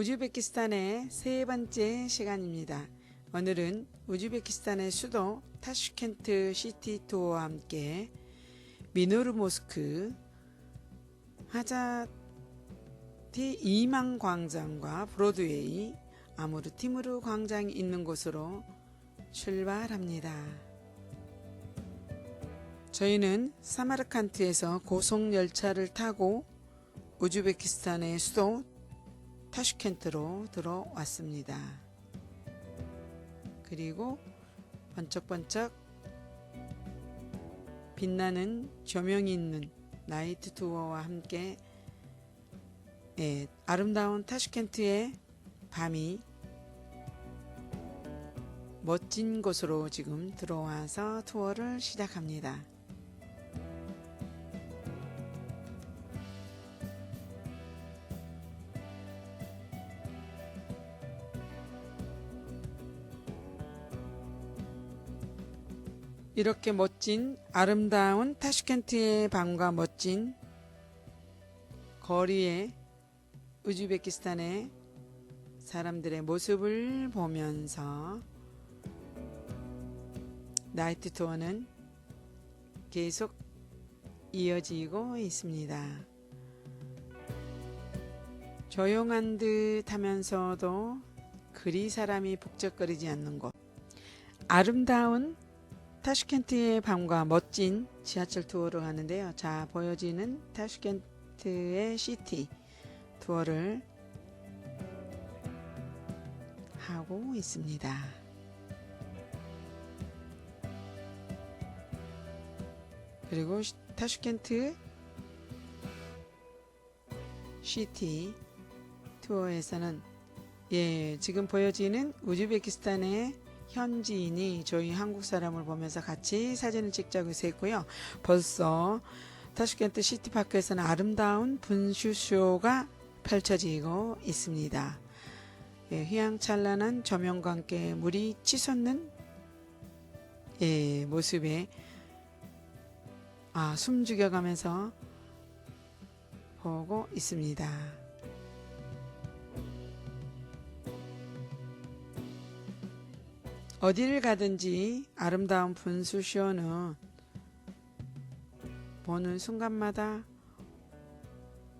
우즈베키스탄의 세 번째 시간입니다. 오늘은 우즈베키스탄의 수도 타슈켄트 시티 투어와 함께 미노르 모스크, 하자티 이망 광장과 브로드웨이, 아무르 티무르 광장이 있는 곳으로 출발합니다. 저희는 사마르칸트에서 고속 열차를 타고 우즈베키스탄의 수도 타슈켄트로 들어왔습니다. 그리고 번쩍번쩍 빛나는 조명이 있는 나이트 투어와 함께 예, 아름다운 타슈켄트의 밤이 멋진 곳으로 지금 들어와서 투어를 시작합니다. 이렇게 멋진 아름다운 타슈켄트의 밤과 멋진 거리에 우즈베키스탄의 사람들의 모습을 보면서 나이트 투어는 계속 이어지고 있습니다. 조용한 듯 하면서도 그리 사람이 북적거리지 않는 곳. 아름다운 타슈켄트의 밤과 멋진 지하철 투어를 하는데요. 자, 보여지는 타슈켄트의 시티 투어를 하고 있습니다. 그리고 시- 타슈켄트 시티 투어에서는 예, 지금 보여지는 우즈베키스탄의 현지인이 저희 한국 사람을 보면서 같이 사진을 찍자고 했고요. 벌써 타슈켄트 시티파크에서는 아름다운 분수쇼가 펼쳐지고 있습니다. 예, 휘황찬란한 조명과 함께 물이 치솟는 예, 모습에 아, 숨 죽여가면서 보고 있습니다. 어디를 가든지 아름다운 분수쇼는 보는 순간마다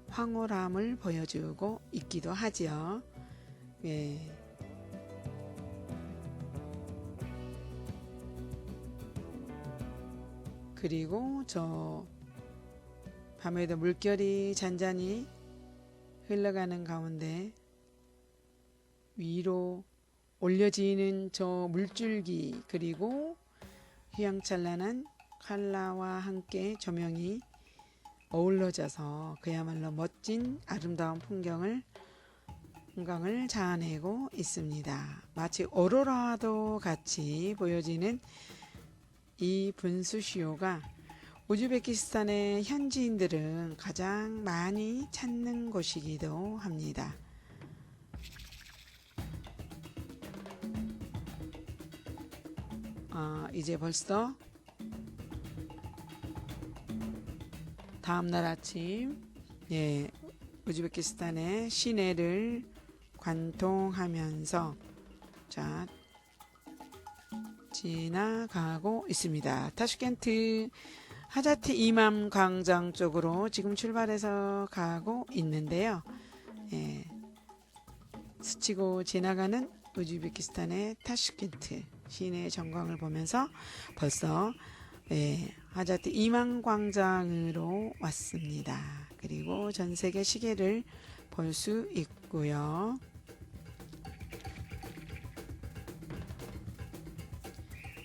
황홀함을 보여주고 있기도 하지요. 예. 그리고 저 밤에도 물결이 잔잔히 흘러가는 가운데 위로 올려지는 저 물줄기 그리고 휘황찬란한 칼라와 함께 조명이 어우러져서 그야말로 멋진 아름다운 풍경을 풍광을 자아내고 있습니다. 마치 오로라도 같이 보여지는 이 분수시오가 우즈베키스탄의 현지인들은 가장 많이 찾는 곳이기도 합니다. 아, 이제 벌써 다음 날 아침 예, 우즈베키스탄의 시내를 관통하면서 자 지나가고 있습니다. 타슈켄트 하자티 이맘 광장 쪽으로 지금 출발해서 가고 있는데요. 예, 스치고 지나가는 우즈베키스탄의 타슈켄트 시내 전광을 보면서 벌써 예, 하자트 이만 광장으로 왔습니다. 그리고 전 세계 시계를 볼 수 있고요.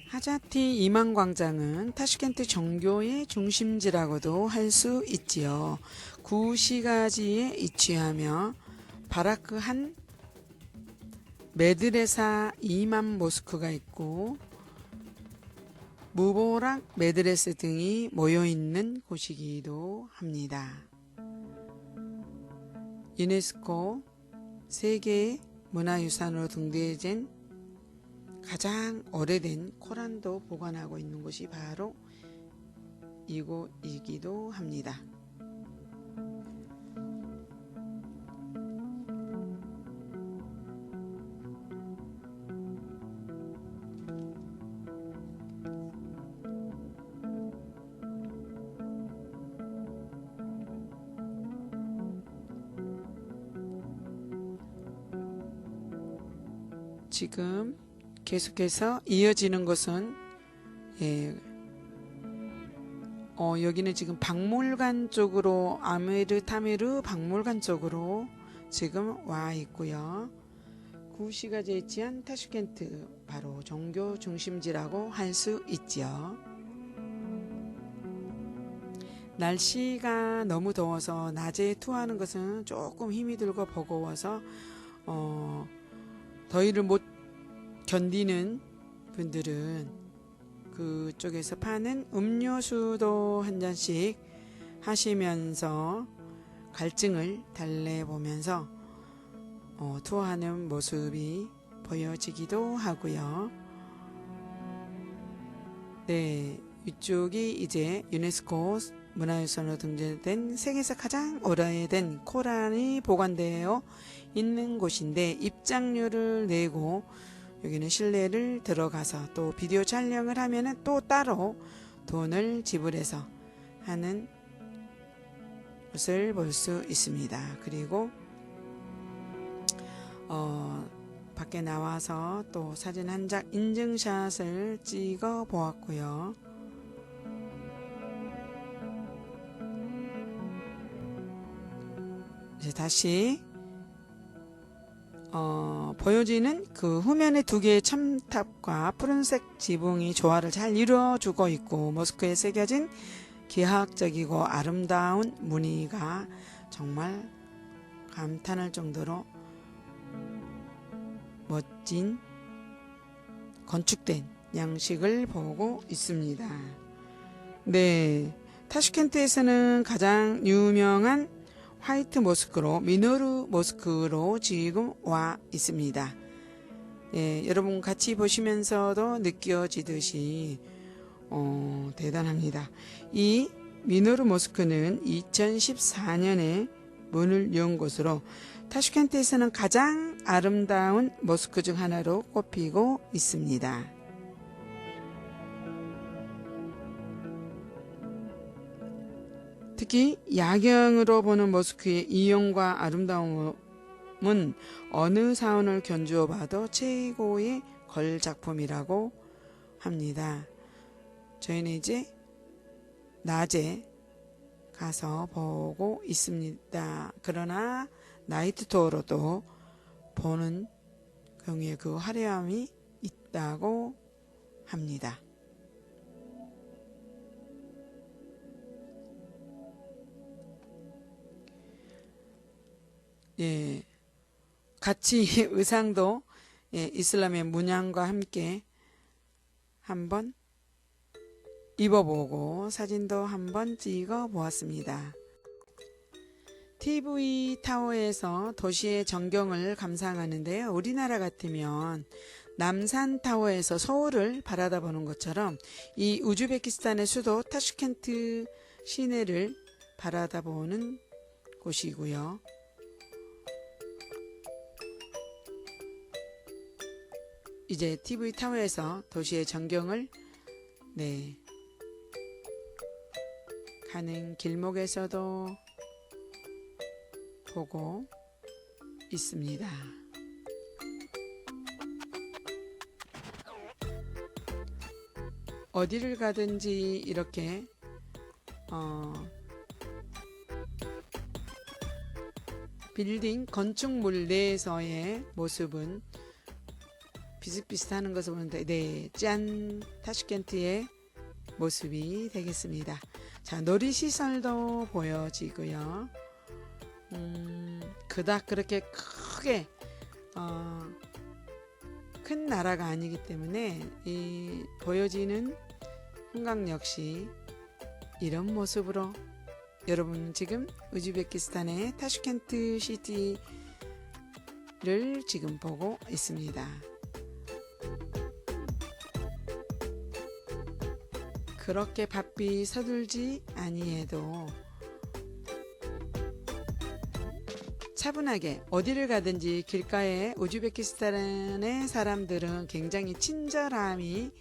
하자티 이만 광장은 타슈켄트 정교의 중심지라고도 할 수 있지요. 구시가지에 위치하며 바라크 한 메드레사 이만 모스크가 있고 무보락 메드레스 등이 모여 있는 곳이기도 합니다. 유네스코 세계 문화유산으로 등재된 가장 오래된 코란도 보관하고 있는 곳이 바로 이곳이기도 합니다. 지금 계속해서 이어지는 것은 예, 어, 여기는 지금 박물관 쪽으로 아메르 타메르 박물관 쪽으로 지금 와 있고요. 구시가 제치한 타슈켄트 바로 종교 중심지라고 할 수 있지요. 날씨가 너무 더워서 낮에 투어하는 것은 조금 힘이 들고 버거워서 어, 더위를 못 견디는 분들은 그쪽에서 파는 음료수도 한 잔씩 하시면서 갈증을 달래보면서 어, 투어하는 모습이 보여지기도 하고요. 네, 이쪽이 이제 유네스코 문화유산으로 등재된 세계에서 가장 오래된 코란이 보관되어 있는 곳인데 입장료를 내고 여기는 실내를 들어가서 또 비디오 촬영을 하면은 또 따로 돈을 지불해서 하는 것을 볼 수 있습니다. 그리고 어, 밖에 나와서 또 사진 한 장 인증샷을 찍어 보았고요. 이제 다시 어, 보여지는 그 후면의 두 개의 첨탑과 푸른색 지붕이 조화를 잘 이루어주고 있고 모스크에 새겨진 기하학적이고 아름다운 무늬가 정말 감탄할 정도로 멋진 건축된 양식을 보고 있습니다. 네. 타슈켄트에서는 가장 유명한 화이트 모스크로 미노르 모스크로 지금 와 있습니다. 예, 여러분 같이 보시면서도 느껴지듯이 어, 대단합니다. 이 미노르 모스크는 2014년에 문을 연 곳으로 타슈켄트에서는 가장 아름다운 모스크 중 하나로 꼽히고 있습니다. 특히 야경으로 보는 모스크의 이용과 아름다움은 어느 사원을 견주어 봐도 최고의 걸 작품이라고 합니다. 저희는 이제 낮에 가서 보고 있습니다. 그러나 나이트 투어로도 보는 경우에 그 화려함이 있다고 합니다. 예, 같이 의상도 예, 이슬람의 문양과 함께 한번 입어보고 사진도 한번 찍어 보았습니다. TV 타워에서 도시의 전경을 감상하는데요. 우리나라 같으면 남산 타워에서 서울을 바라다 보는 것처럼 이 우즈베키스탄의 수도 타슈켄트 시내를 바라다 보는 곳이고요. 이제 TV 타워에서 도시의 전경을 네 가는 길목에서도 보고 있습니다. 어디를 가든지 이렇게 어, 빌딩 건축물 내에서의 모습은 비슷비슷하는 것을 보는데 네, 짠 타슈켄트의 모습이 되겠습니다. 자, 놀이 시설도 보여지고요. 음, 그닥 그렇게 크게 어, 큰 나라가 아니기 때문에 이 보여지는 풍광 역시 이런 모습으로 여러분 지금 우즈베키스탄의 타슈켄트 시티를 지금 보고 있습니다. 그렇게 바삐 서둘지 아니해도 차분하게 어디를 가든지 길가에 우즈베키스탄의 사람들은 굉장히 친절함이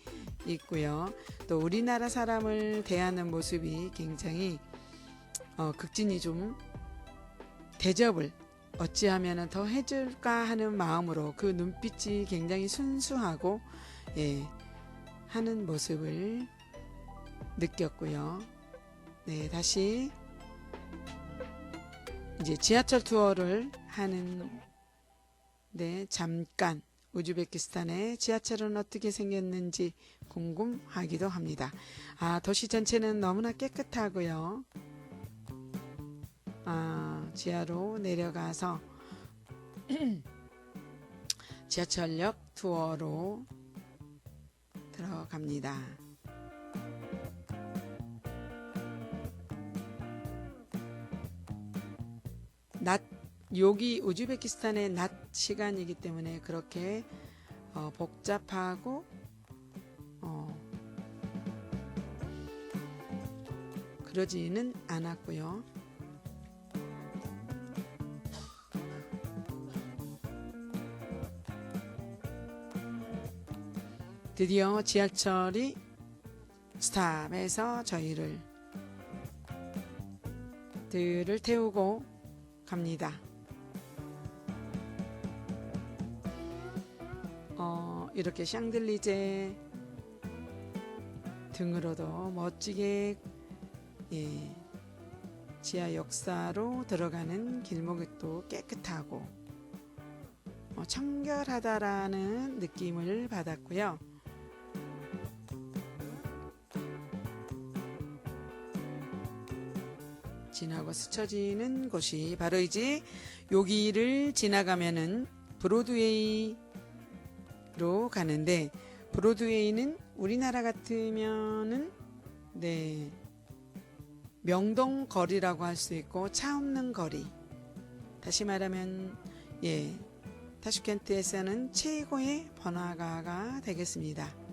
있고요. 또 우리나라 사람을 대하는 모습이 굉장히 어, 극진히 좀 대접을 어찌하면 더 해줄까 하는 마음으로 그 눈빛이 굉장히 순수하고 예, 하는 모습을 느꼈고요. 네, 다시 이제 지하철 투어를 하는 네, 잠깐 우즈베키스탄의 지하철은 어떻게 생겼는지 궁금하기도 합니다. 아, 도시 전체는 너무나 깨끗하고요. 아, 지하로 내려가서 지하철역 투어로 들어갑니다. 낮 여기 우즈베키스탄의 낮 시간이기 때문에 그렇게 어, 복잡하고 어, 그러지는 않았고요. 드디어 지하철이 스탑해서 저희를 들을 태우고 갑니다. 어, 이렇게 샹들리제 등으로도 멋지게 예, 지하 역사로 들어가는 길목이 또 깨끗하고 어, 청결하다라는 느낌을 받았고요. 지나고 스쳐지는 곳이 바로 이제 여기를 지나가면은 브로드웨이로 가는데 브로드웨이는 우리나라 같으면은 네 명동 거리라고 할 수 있고 차 없는 거리 다시 말하면 예 타슈켄트에서는 최고의 번화가가 되겠습니다.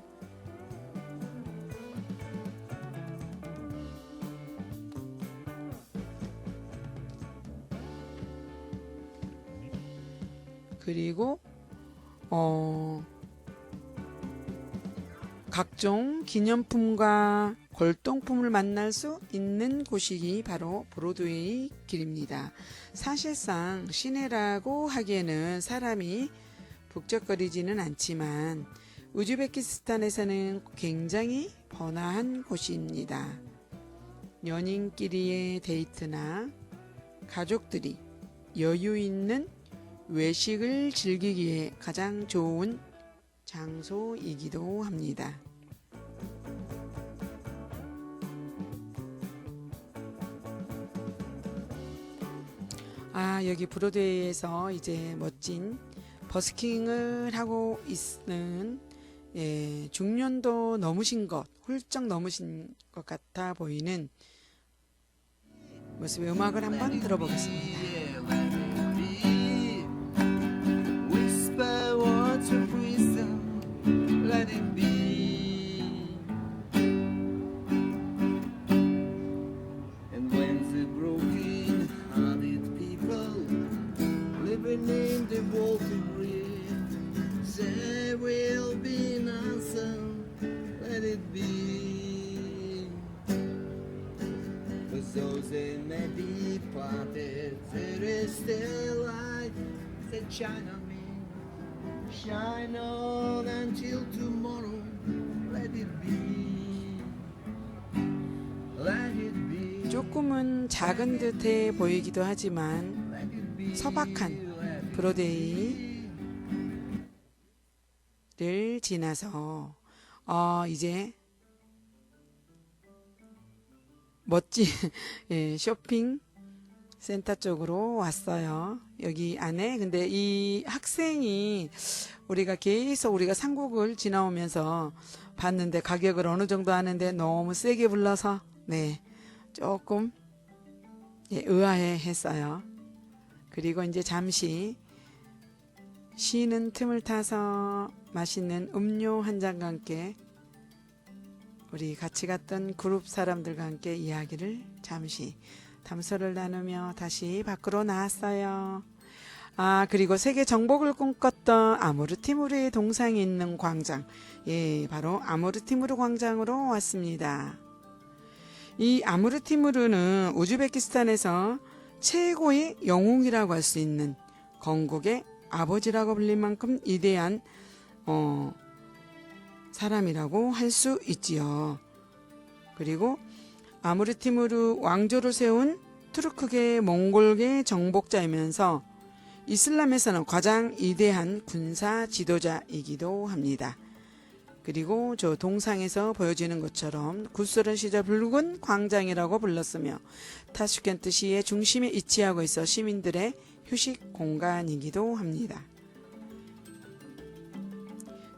그리고 어 각종 기념품과 골동품을 만날 수 있는 곳이 바로 브로드웨이 길입니다. 사실상 시내라고 하기에는 사람이 북적거리지는 않지만 우즈베키스탄에서는 굉장히 번화한 곳입니다. 연인끼리의 데이트나 가족들이 여유 있는 외식을 즐기기에 가장 좋은 장소이기도 합니다. 아, 여기 브로드웨이에서 이제 멋진 버스킹을 하고 있는 예, 중년도 넘으신 것, 훌쩍 넘으신 것 같아 보이는 모습의 음악을 한번 들어보겠습니다. Shine on me. Shine on until tomorrow. Let it be. Let it be. 조금은 작은 듯해 보이기도 하지만 Let it be. it 브로데이를 지나서 어 이제 멋진 예, 쇼핑 센터 쪽으로 왔어요. 여기 안에 근데 이 학생이 우리가 계속 우리가 삼국을 지나오면서 봤는데 가격을 어느 정도 하는데 너무 세게 불러서 네 조금 예, 의아해 했어요. 그리고 이제 잠시 쉬는 틈을 타서 맛있는 음료 한 잔과 함께 우리 같이 갔던 그룹 사람들과 함께 이야기를 잠시 담소를 나누며 다시 밖으로 나왔어요. 아, 그리고 세계 정복을 꿈꿨던 아무르티무르의 동상이 있는 광장. 예, 바로 아무르티무르 광장으로 왔습니다. 이 아무르티무르는 우즈베키스탄에서 최고의 영웅이라고 할 수 있는 건국의 아버지라고 불릴 만큼 위대한 어, 사람이라고 할 수 있지요. 그리고 아무르티무르 왕조를 세운 투르크계 몽골계 정복자이면서 이슬람에서는 가장 위대한 군사 지도자이기도 합니다. 그리고 저 동상에서 보여지는 것처럼 구소련 시절 붉은 광장이라고 불렀으며 타슈켄트 시의 중심에 위치하고 있어 시민들의 휴식 공간이기도 합니다.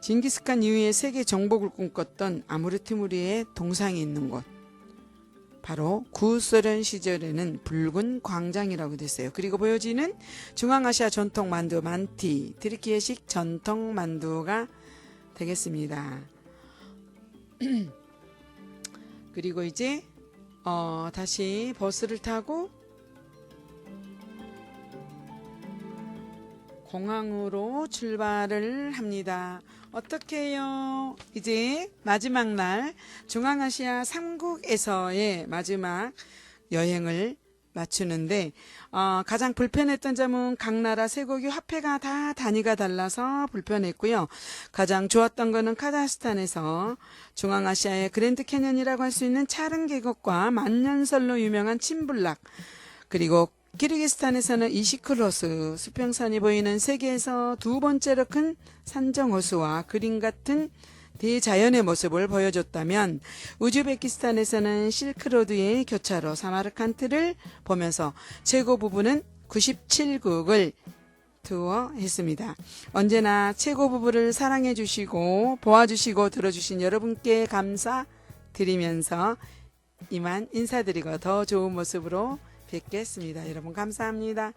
징기스칸 이후에 세계 정복을 꿈꿨던 아무르티무리의 동상이 있는 곳 바로 구소련 시절에는 붉은 광장이라고 됐어요. 그리고 보여지는 중앙아시아 전통 만두 만티 트리키예식 전통 만두가 되겠습니다. 그리고 이제 어, 다시 버스를 타고 공항으로 출발을 합니다. 어떻게 해요? 이제 마지막 날 중앙아시아 3국에서의 마지막 여행을 마치는데 어, 가장 불편했던 점은 각 나라 쇠고기 화폐가 다 단위가 달라서 불편했고요. 가장 좋았던 거는 카자흐스탄에서 중앙아시아의 그랜드 캐년이라고 할 수 있는 차른 계곡과 만년설로 유명한 침블락 그리고 키르기스탄에서는 이시크로스 수평선이 보이는 세계에서 두 번째로 큰 산정호수와 그림 같은 대자연의 모습을 보여줬다면 우즈베키스탄에서는 실크로드의 교차로 사마르칸트를 보면서 최고 부분은 97국을 투어 했습니다. 언제나 최고 부부를 사랑해 주시고 도와주시고 들어 주신 여러분께 감사드리면서 이만 인사드리고 더 좋은 모습으로 뵙겠습니다. 여러분 감사합니다.